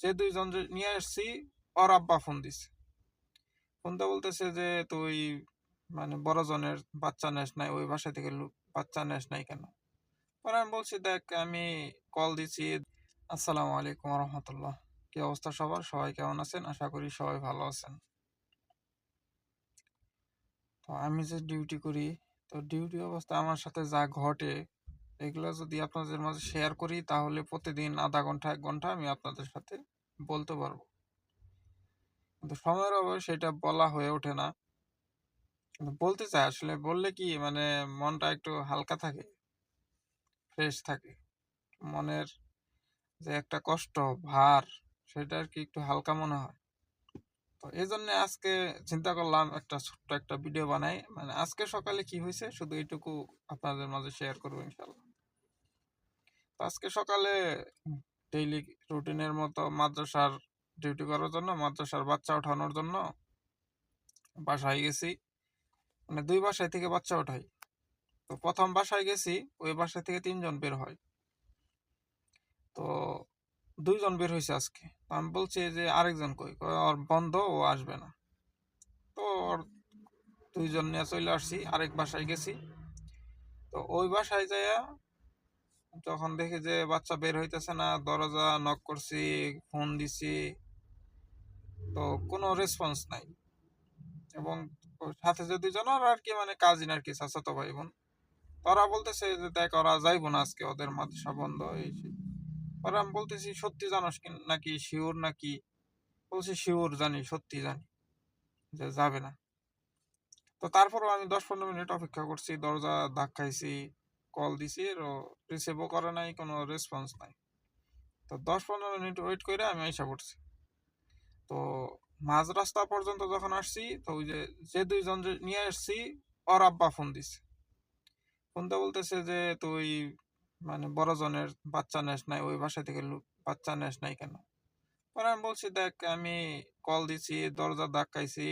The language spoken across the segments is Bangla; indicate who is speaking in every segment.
Speaker 1: যে দুইজন নিয়ে আসছি, ওর আব্বা ফোন দিছে। ফোনটা বলতেছে যে, তুই মানে বড় জনের বাচ্চা নেস নাই, ওই বাসা থেকে বাচ্চা নেস নাই কেন? পরে আমি বলছি, দেখ, আমি কল দিছি, আসসালামু আলাইকুম রহমতুল্লাহ। কি অবস্থা সবার? সবাই কেমন আছেন? আশা করি সবাই ভালো আছেন। তো আমি যে ডিউটি করি, তো ডিউটি অবস্থা আমার সাথে যা ঘটে এগুলো যদি আপনাদের মাঝে শেয়ার করি, তাহলে প্রতিদিন আধা ঘণ্টা, এক ঘণ্টা আমি আপনাদের সাথে বলতে পারব। কিন্তু সময়ের অভাবে সেটা বলা হয়ে ওঠে না। বলতে চাই, আসলে বললে কি মানে মনটা একটু হালকা থাকে ফ্রেশ থাকে। মনের যে একটা কষ্ট, ভার, সেটা আর কি একটু হালকা মনে হয়। তো এই জন্য আজকে চিন্তা করলাম, একটা ছোট্ট একটা ভিডিও বানাই। মানে আজকে সকালে কি হয়েছে, শুধু এইটুকু আপনাদের মাঝে শেয়ার করব ইনশাল্লাহ আজকে সকালে ডেইলি রুটিনের মতো মাদ্রাসার ডিউটি করার জন্য মাদ্রাসার বাচ্চা ওঠানোর জন্য বাসায় গেছি। মানে দুই বাসায় থেকে বাচ্চা ওঠাই। তো প্রথম বাসায় গেছি ওই বাসা থেকে তিনজন বের হয়। তো দুইজন বের হয়েছে আজকে। আমি বলছি যে আরেকজন কই? ওর বন্ধ ও আসবে না। তো ওর দুইজন নিয়ে চলে আসছি আরেক বাসায় গেছি। তো ওই বাসায় যাইয়া যখন দেখি যে বাচ্চা বের হইতেছে না, দরজা নক করছি ফোন দিছি। তো কোনো রেসপন্স নাই। এবং সাথে যে দুইজন আর কি মানে কাজিন আর কি, চাচাতো ভাই বোন তারা বলতেছে যে দেখ, ওরা যাইবো না আজকে, ওদের মাদ্রাসা বন্ধ, এই। পরে আমি বলতেছি, সত্যি জানোস নাকি শিওর নাকি? বলছি শিওর জানি, সত্যি জানি, যে যাবে না। তো তারপরও আমি দশ পনেরো মিনিট অপেক্ষা করছি, দরজা ধাক্কাইছি। কল দিছি রিসিভও করে নাই, কোনো রেসপন্স নাই। তো দশ পনেরো মিনিট ওয়েট করে আমি আইসা পড়ছি। তো মাঝ রাস্তা পর্যন্ত যখন আসছি, তো ওই যে যে দুইজন নিয়ে আসছি, ওর আব্বা ফোন দিছে। ফোনটা বলতেছে যে, তুই মানে বড়জনের বাচ্চা নেস নাই, ওই বাসা থেকে বাচ্চা নেস নাই কেন? পরে আমি বলছি, দেখ, আমি কল দিছি, দরজা ধাক্কাইছি,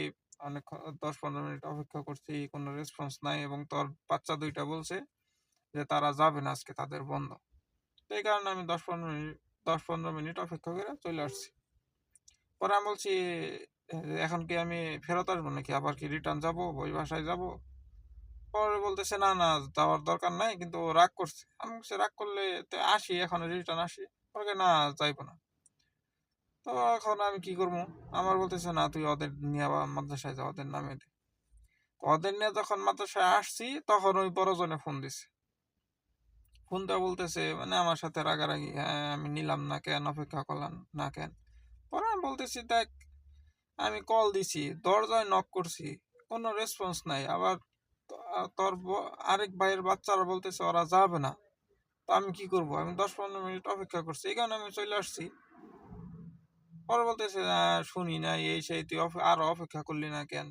Speaker 1: অনেক দশ পনেরো মিনিট অপেক্ষা করছি, কোনো রেসপন্স নাই এবং তোর বাচ্চা দুইটা বলছে যে তারা যাবে না আজকে তাদের বন্ধ। এই কারণে আমি দশ পনেরো মিনিট, দশ পনেরো মিনিট অপেক্ষা করে চলে আসছি। পরে আমি বলছি এখন কি আমি ফেরত আসব নাকি? আবার কি রিটার্ন যাব? ওই বাসায় যাব? পরে বলতেছে, না না, যাওয়ার দরকার নাই, কিন্তু ও রাগ করছে। আমি বলছি, রাগ করলে তো আসি এখন রিটার্ন আসি। ওকে না, যাইবো না। তো এখন আমি কি করব? আমার বলতেছে, না, তুই ওদের নিয়ে আবার মাদ্রাসায় যা, ওদের নামে দে। ওদের নিয়ে যখন মাদ্রাসায় আসছি, তখন ওই বড়জনে ফোন দিছে। ফোন বলতেছে মানে আমার সাথে রাগারাগি হ্যাঁ আমি নিলাম না কেন, অপেক্ষা করলাম না কেন? পরে আমি বলতেছি, দেখ, আমি কল দিছি, দরজায় নক করছি, কোনো রেসপন্স নাই। আবার তোর আরেক ভাইয়ের বাচ্চারা বলতেছে, ওরা যাবে না। তো আমি কি করব? আমি দশ পনেরো মিনিট অপেক্ষা করছি। এই কারণে আমি চলে আসছি। পরে বলতেছে শুনি না এই সেই, তুই আরও অপেক্ষা করলি না কেন?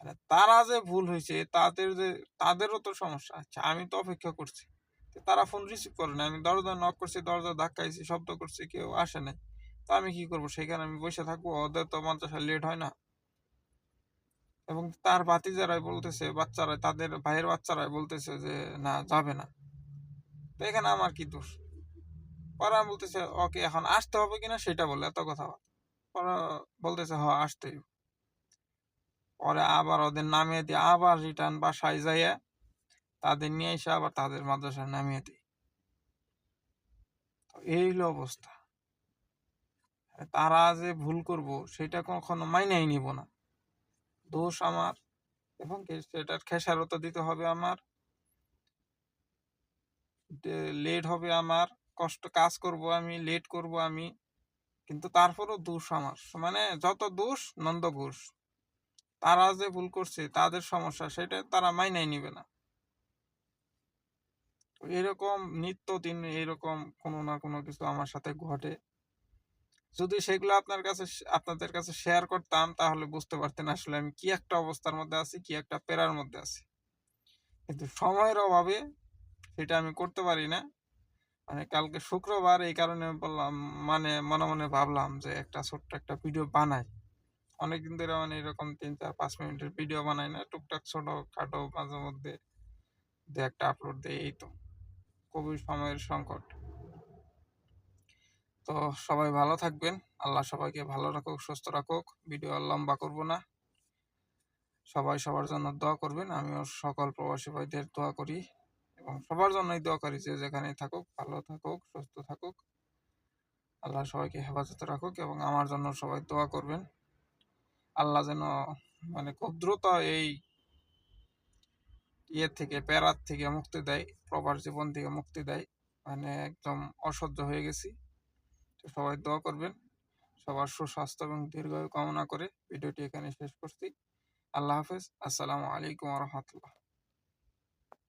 Speaker 1: মানে তারা যে ভুল হয়েছে, তাদের যে, তাদেরও তো সমস্যা। আচ্ছা আমি তো অপেক্ষা করছি। তারা ফোন রিসিভ করে না আমি দরজা নক করছি, দরজা ধাক্কাইছি, শব্দ করছি, কেউ আসে নাই। তো আমি কি করব? সেখানে আমি বসে থাকব ওদের তো মাদ্রাসা লেট হয় না। এবং তার ভাতিজারাই বলতেছে বাচ্চারা তাদের ভাইয়ের বাচ্চারাই বলতেছে যে, না, যাবে না। তো এখানে আমার কি দোষ? আমি বলতেছে, ওকে, এখন আসতে হবে কিনা সেটা বলে, এত কথা পরে বলতেছে, হ, আসতেই। পরে আবার ওদের নামিয়ে দিয়ে আবার রিটার্ন বাসায় যাইয়া তাদের নিয়ে এসে আবার তাদের মাদ্রাসায় নামিয়ে তো এই হলো অবস্থা। তারা যে ভুল করব, সেটা কখনো মাইনাই নিব না। দোষ আমার, এবং সেটার খেসারত দিতে হবে আমার। লেট হবে আমার, কষ্ট কাজ করব আমি লেট করব আমি, কিন্তু তারপরও দোষ আমার। মানে যত দোষ, নন্দ ঘোষ, তারা যে ভুল করছে, তাদের সমস্যা, সেটা তারা মাইনাই নিবে না। তো নিত্য দিন এরকম কোনো না কোনো কিছু আমার সাথে ঘটে। যদি সেগুলো আপনার কাছে আপনাদের কাছে শেয়ার করতাম, তাহলে বুঝতে পারতেন আসলে আমি কি একটা অবস্থার মধ্যে আছি, কি একটা পেরার মধ্যে আছি। কিন্তু সময়ের অভাবে সেটা আমি করতে পারি না। মানে কালকে শুক্রবার এই কারণে বললাম মানে মনে মনে ভাবলাম যে একটা ছোট্ট একটা ভিডিও বানাই। অনেকদিন ধরে মানে এরকম তিন চার পাঁচ মিনিটের ভিডিও বানাই না, টুকটাক ছোট খাটো মাঝে মধ্যে দু একটা আপলোড দেই, এই তো। খুবই সময়ের সংকট। তো সবাই ভালো থাকবেন। আল্লাহ সবাইকে ভালো রাখুক, সুস্থ রাখুক। ভিডিও লম্বা করব না। সবাই সবার জন্য দোয়া করবেন। আমিও সকল প্রবাসী ভাইদের দোয়া করি এবং সবার জন্যই দোয়া করি যে যেখানেই থাকুক, ভালো থাকুক, সুস্থ থাকুক। আল্লাহ সবাইকে হেফাজতে রাখুক এবং আমার জন্য সবাই দোয়া করবেন। আল্লাহ যেন মানে খুব দ্রুত এই ইয়ে থেকে, প্যারার থেকে মুক্তি দেয়, প্রবাস জীবন থেকে মুক্তি দেয়। মানে একদম অসহ্য হয়ে গেছি। তো সবাই দোয়া করবেন, সবার সুস্বাস্থ্য এবং দীর্ঘায়ু কামনা করে ভিডিওটি এখানে শেষ করছি। আল্লাহ হাফেজ। আসসালামু আলাইকুম রহমতুল্লাহ।